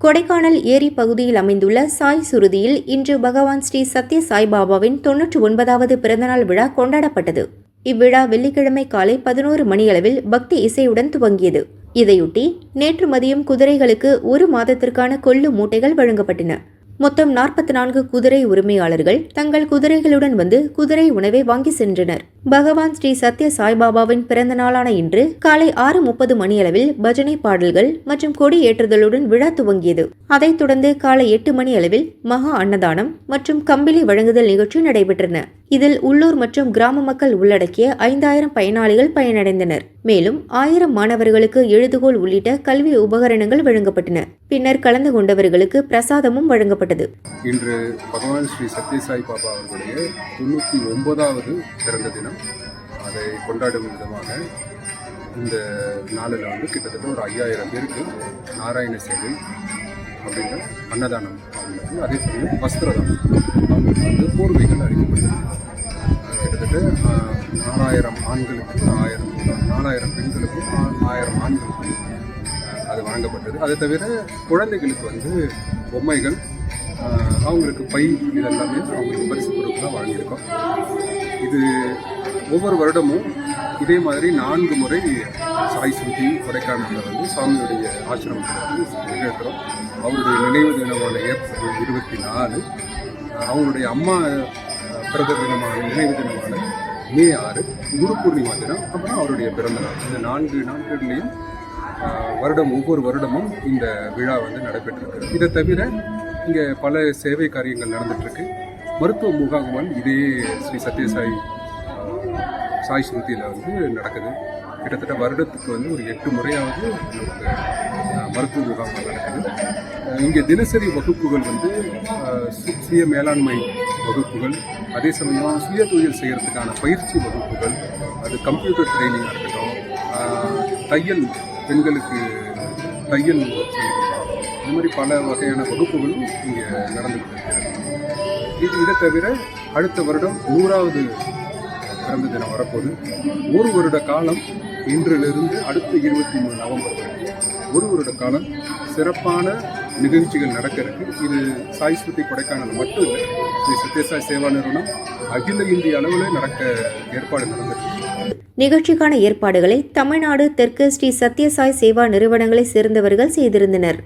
கொடைக்கானல் ஏரி பகுதியில் அமைந்துள்ள சாய் சுருதியில் இன்று பகவான் ஸ்ரீ சத்ய சாய்பாபாவின் தொன்னூற்று ஒன்பதாவது பிறந்தநாள் விழா கொண்டாடப்பட்டது. இவ்விழா வெள்ளிக்கிழமை காலை பதினோரு மணியளவில் பக்தி இசையுடன் துவங்கியது. இதையொட்டி நேற்று மதியம் குதிரைகளுக்கு ஒரு மாதத்திற்கான கொள்ளு மூட்டைகள் வழங்கப்பட்டன. மொத்தம் நாற்பத்தி நான்கு குதிரை உரிமையாளர்கள் தங்கள் குதிரைகளுடன் வந்து குதிரை உணவை வாங்கி சென்றனர். பகவான் ஸ்ரீ சத்ய சாய்பாபாவின் பிறந்த நாளான இன்று காலை ஆறு முப்பது மணியளவில் பஜனை பாடல்கள் மற்றும் கொடி ஏற்றுதலுடன் விழா துவங்கியது. அதைத் தொடர்ந்து காலை எட்டு மணி அளவில் மகா அன்னதானம் மற்றும் கம்பிலி வழங்குதல் நிகழ்ச்சி நடைபெற்றன. இதில் உள்ளூர் மற்றும் கிராம மக்கள் உள்ளடக்கிய ஐந்தாயிரம் பயனாளிகள் பயனடைந்தனர். மேலும் ஆயிரம் மாணவர்களுக்கு எழுதுகோல் உள்ளிட்ட கல்வி உபகரணங்கள் வழங்கப்பட்டன. பின்னர் கலந்து கொண்டவர்களுக்கு பிரசாதமும் வழங்கப்பட்டது. இன்று பகவான் ஸ்ரீ சத்யசாய் பாபா அவர்களுடைய தொண்ணூற்றி ஒன்பதாவது பிறந்த தினம். அதை கொண்டாடும் விதமாக இந்த நாளில் வந்து கிட்டத்தட்ட ஒரு ஐயாயிரம் பேருக்கு நாராயண சேவை அப்படிங்கிற அன்னதானம் அவங்களுக்கு அதே சமயம் வஸ்திரதானம் அவங்களுக்கு வந்து போர்வைகள் அறிவிக்கப்பட்டது கிட்டத்தட்ட நாலாயிரம் ஆண்களுக்கு ஆயிரம் நாலாயிரம் பெண்களுக்கும் ஆயிரம் ஆண்களுக்கும் அது வழங்கப்பட்டது. அதை தவிர குழந்தைகளுக்கு வந்து பொம்மைகள் அவங்களுக்கு பை இதெல்லாமே அவங்களுக்கு பரிசு பொருட்களாக வழங்கியிருக்கோம். இது ஒவ்வொரு வருடமும் இதே மாதிரி நான்கு முறை சாய் சுத்தி கொடைக்கானலில் வந்து சுவாமியுடைய ஆசிரமத்தில் வந்து நிகழ்த்துறோம். அவருடைய நினைவு தினமான ஏப்ரல் இருபத்தி நாலு அவங்களுடைய அம்மா பிறந்த தினமான நினைவு தினமான மே ஆறு குரு பூர்ணிமா தினம் அப்புறம் அவருடைய பிறந்த நாள். இந்த நான்கு நாட்கள்லேயும் வருடம் ஒவ்வொரு வருடமும் இந்த விழா வந்து நடைபெற்றிருக்கு இதை தவிர இங்கே பல சேவை காரியங்கள் நடந்துட்டுருக்கு. மருத்துவ முகாம்கள் இதே ஸ்ரீ சத்யசாய் சாய் ஸ்மிருதியில் வந்து நடக்குது. கிட்டத்தட்ட வருடத்துக்கு வந்து ஒரு எட்டு முறையாவது நமக்கு மருத்துவ முகாம்கள் நடக்குது. இங்கே தினசரி வகுப்புகள் வந்து சு- சுய மேலாண்மை வகுப்புகள் அதே சமயம் சுய தொழில் செய்கிறதுக்கான பயிற்சி வகுப்புகள் அது கம்ப்யூட்டர் ட்ரைனிங்காக இருக்கட்டும் தையல் பெண்களுக்கு தையல் இந்த மாதிரி பல வகையான வகுப்புகளும் இங்கே நடந்துகிட்டு இருக்கிறது இது இதை தவிர அடுத்த வருடம் நூறாவது பிறந்த தினம் வரப்போகுது ஒரு வருட காலம் இன்றிலிருந்து அடுத்த இருபத்தி மூணு நவம்பர் ஒரு வருட காலம் சிறப்பான நிகழ்ச்சிகள் நடக்க இருக்கு இது சாய் ஸ்ருதி கொடைக்கானல் மட்டும் இல்லை ஸ்ரீ சத்யசாய் சேவா நிறுவனம் அகில இந்திய அளவில் நடக்க ஏற்பாடு நடந்திருக்கு. நிகழ்ச்சிக்கான ஏற்பாடுகளை தமிழ்நாடு தெற்கு ஸ்ரீ சத்யசாய் சேவா நிறுவனங்களைச் சேர்ந்தவர்கள் செய்திருந்தனர்.